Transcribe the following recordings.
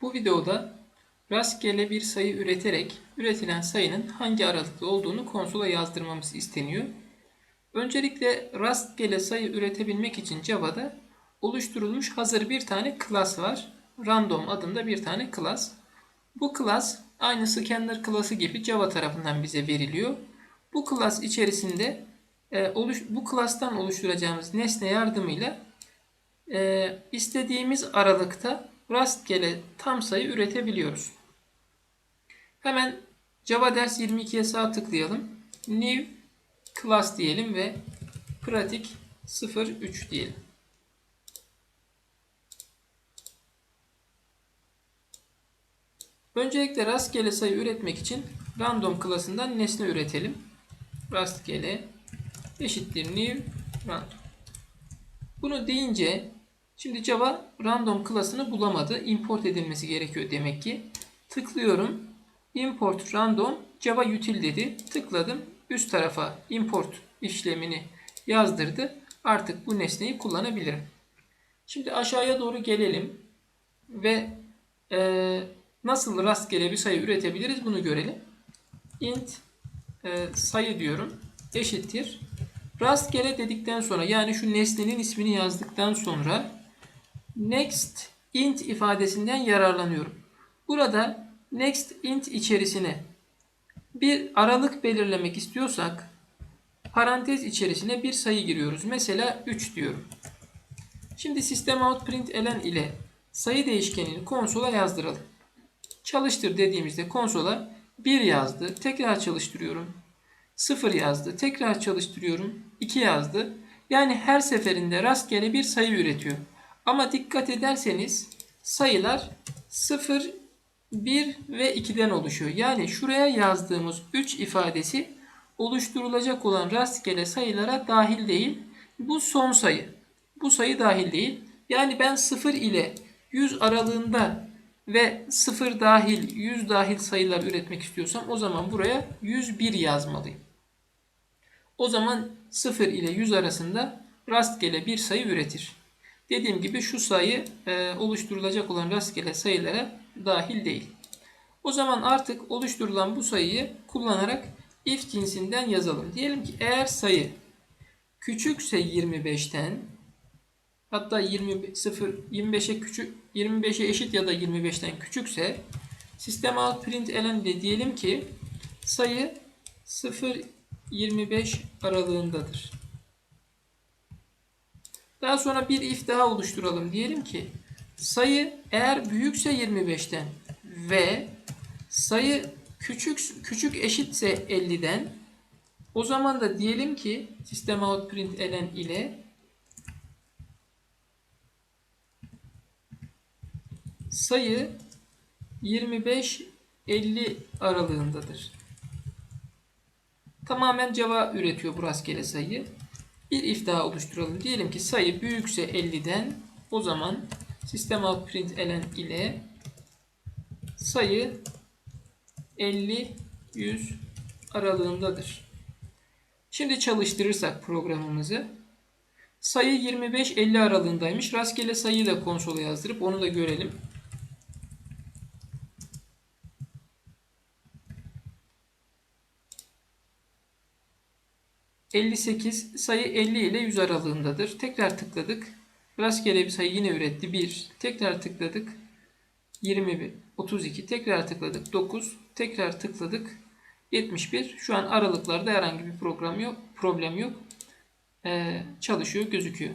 Bu videoda rastgele bir sayı üreterek üretilen sayının hangi aralıkta olduğunu konsola yazdırmamız isteniyor. Öncelikle rastgele sayı üretebilmek için Java'da oluşturulmuş hazır bir tane class var. Random adında bir tane class. Bu class aynı scanner class'ı gibi Java tarafından bize veriliyor. Bu class içerisinde e, bu class'tan oluşturacağımız nesne yardımıyla e, istediğimiz aralıkta rastgele tam sayı üretebiliyoruz. Hemen Java ders 22'ye sağ tıklayalım. New class diyelim ve pratik 03 diyelim. Öncelikle rastgele sayı üretmek için random klasından nesne üretelim. Rastgele eşittir new random. Bunu deyince şimdi Java random klasını bulamadı. Import edilmesi gerekiyor demek ki. Tıklıyorum. Import random Java util dedi. Tıkladım. Üst tarafa import işlemini yazdırdı. Artık bu nesneyi kullanabilirim. Şimdi aşağıya doğru gelelim ve e, nasıl rastgele bir sayı üretebiliriz bunu görelim. int e, sayı diyorum eşittir. Rastgele dedikten sonra yani şu nesnenin ismini yazdıktan sonra next int ifadesinden yararlanıyorum. Burada next int içerisine bir aralık belirlemek istiyorsak parantez içerisine bir sayı giriyoruz. Mesela 3 diyorum. Şimdi system out print elen ile sayı değişkenini konsola yazdıralım. Çalıştır dediğimizde konsola 1 yazdı. Tekrar çalıştırıyorum. 0 yazdı. Tekrar çalıştırıyorum. 2 yazdı. Yani her seferinde rastgele bir sayı üretiyor. Ama dikkat ederseniz sayılar 0, 1 ve 2'den oluşuyor. Yani şuraya yazdığımız 3 ifadesi oluşturulacak olan rastgele sayılara dahil değil. Bu son sayı. Bu sayı dahil değil. Yani ben 0 ile 100 aralığında ve 0 dahil 100 dahil sayılar üretmek istiyorsam o zaman buraya 101 yazmalıyım. O zaman 0 ile 100 arasında rastgele bir sayı üretir. Dediğim gibi şu sayı e, oluşturulacak olan rastgele sayılara dahil değil. O zaman artık oluşturulan bu sayıyı kullanarak if cinsinden yazalım. Diyelim ki eğer sayı küçükse 25'ten hatta 20 0 25'e küçük 25'e eşit ya da 25'ten küçükse sistem out print elen de diyelim ki sayı 0 25 aralığındadır. Daha sonra bir if daha oluşturalım. Diyelim ki sayı eğer büyükse 25'ten ve sayı küçük küçük eşitse 50'den o zaman da diyelim ki sistem out print elen ile sayı 25 50 aralığındadır. Tamamen Java üretiyor bu rastgele sayıyı. Bir if daha oluşturalım. Diyelim ki sayı büyükse 50'den o zaman sistem out print elen ile sayı 50 100 aralığındadır. Şimdi çalıştırırsak programımızı sayı 25-50 aralığındaymış. Rastgele sayıyı da konsola yazdırıp onu da görelim. 58 sayı 50 ile 100 aralığındadır. Tekrar tıkladık. Rastgele bir sayı yine üretti. 1. Tekrar tıkladık. 21. 32. Tekrar tıkladık. 9. Tekrar tıkladık. 71. Şu an aralıklarda herhangi bir program yok. Problem yok. Ee, çalışıyor, gözüküyor.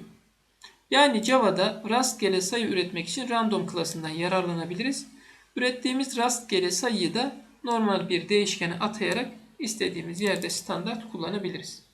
Yani Java'da rastgele sayı üretmek için random klasından yararlanabiliriz. Ürettiğimiz rastgele sayıyı da normal bir değişkene atayarak istediğimiz yerde standart kullanabiliriz.